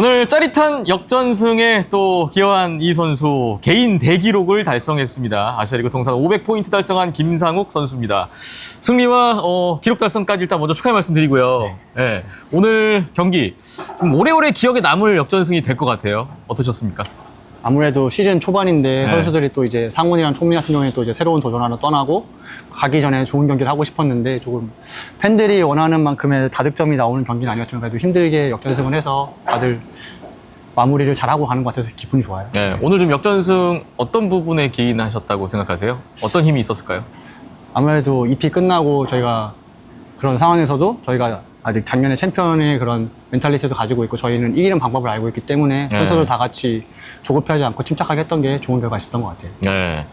오늘 짜릿한 역전승에 또 기여한 이 선수 개인 대기록을 달성했습니다. 아시아리그 통산 500포인트 달성한 김상욱 선수입니다. 승리와 어, 기록 달성까지 일단 먼저 축하의 말씀드리고요. 네, 오늘 경기 좀 오래오래 기억에 남을 역전승이 될 것 같아요. 어떠셨습니까? 아무래도 시즌 초반인데 네. 선수들이 또 이제 상훈이랑 총민 같은 경우에 또 이제 새로운 도전 하나 떠나고 가기 전에 좋은 경기를 하고 싶었는데 조금 팬들이 원하는 만큼의 다득점이 나오는 경기는 아니었지만 그래도 힘들게 역전승을 해서 다들 마무리를 잘하고 가는 것 같아서 기분이 좋아요. 네, 오늘 좀 역전승 어떤 부분에 기인하셨다고 생각하세요? 어떤 힘이 있었을까요? 아무래도 EP 끝나고 저희가 그런 상황에서도 저희가 아직 작년에 챔피언의 그런 멘탈리티도 가지고 있고 저희는 이기는 방법을 알고 있기 때문에 네. 선수들 다 같이 조급해하지 않고 침착하게 했던 게 좋은 결과 있었던 것 같아요. 네.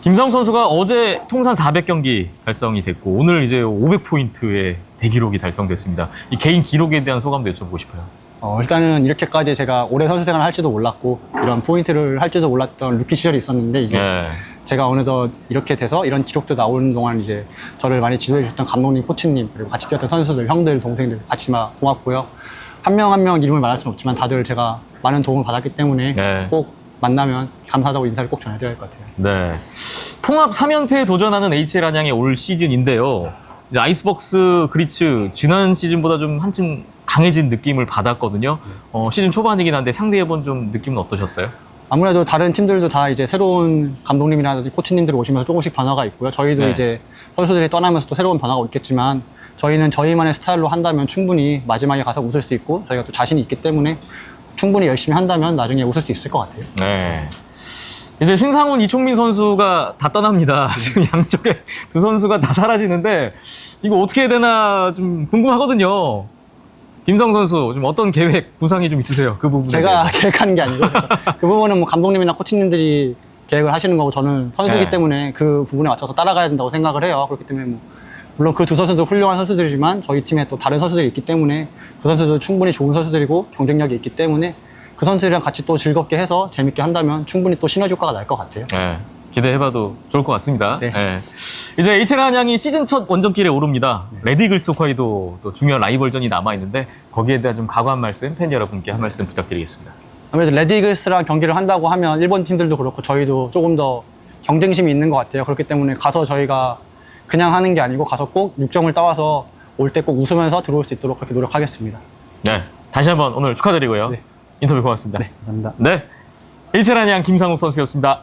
김상욱 선수가 어제 통산 400경기 달성이 됐고 오늘 이제 500포인트의 대기록이 달성됐습니다. 이 개인 기록에 대한 소감도 여쭤보고 싶어요. 어, 일단은 이렇게까지 제가 오래 선수 생활을 할지도 몰랐고 이런 포인트를 할지도 몰랐던 루키 시절이 있었는데 이제 네. 제가 어느덧 이렇게 돼서 이런 기록도 나오는 동안 이제 저를 많이 지도해 주셨던 감독님, 코치님 그리고 같이 뛰었던 선수들, 형들, 동생들 같이 막 고맙고요. 한 명 한 명 이름을 말할 수는 없지만 다들 제가 많은 도움을 받았기 때문에 네. 꼭 만나면 감사하다고 인사를 꼭 전해드려야 할 것 같아요. 네. 통합 3연패에 도전하는 HL 안양의 올 시즌인데요. 이제 아이스박스 그리츠 지난 시즌보다 좀 한층 강해진 느낌을 받았거든요. 어, 시즌 초반이긴 한데 상대해본 좀 느낌은 어떠셨어요? 아무래도 다른 팀들도 다 이제 새로운 감독님이라든지 코치님들이 오시면서 조금씩 변화가 있고요. 저희도 네. 이제 선수들이 떠나면서 또 새로운 변화가 있겠지만 저희는 저희만의 스타일로 한다면 충분히 마지막에 가서 웃을 수 있고 저희가 또 자신이 있기 때문에 충분히 열심히 한다면 나중에 웃을 수 있을 것 같아요. 네. 이제 신상훈, 이총민 선수가 다 떠납니다. 지금 양쪽에 두 선수가 다 사라지는데 이거 어떻게 해야 되나 좀 궁금하거든요. 김성 선수 좀 어떤 계획, 구상이 좀 있으세요? 그 부분에 제가. 계획하는 게 아니고 그 부분은 뭐 감독님이나 코치님들이 계획을 하시는 거고 저는 선수기 네. 때문에 그 부분에 맞춰서 따라가야 된다고 생각을 해요. 그렇기 때문에 뭐 물론 그 두 선수도 훌륭한 선수들이지만 저희 팀에 또 다른 선수들이 있기 때문에 그 선수도 충분히 좋은 선수들이고 경쟁력이 있기 때문에 그 선수들이랑 같이 또 즐겁게 해서 재밌게 한다면 충분히 또 시너지 효과가 날 것 같아요. 네, 기대해봐도 좋을 것 같습니다. 네. 네. 이제 한양이 시즌 첫 원정길에 오릅니다. 레디글스 쿼이도 또 중요한 라이벌전이 남아있는데 거기에 대한 좀 각오 한 말씀 팬 여러분께 한 말씀 부탁드리겠습니다. 아무래도 레디글스랑 경기를 한다고 하면 일본 팀들도 그렇고 저희도 조금 더 경쟁심이 있는 것 같아요. 그렇기 때문에 가서 저희가 그냥 하는 게 아니고 가서 꼭 6점을 따와서 올 때 꼭 웃으면서 들어올 수 있도록 그렇게 노력하겠습니다. 네, 다시 한번 오늘 축하드리고요. 네. 인터뷰 고맙습니다. 네, 감사합니다. 네. HL 한양 김상욱 선수였습니다.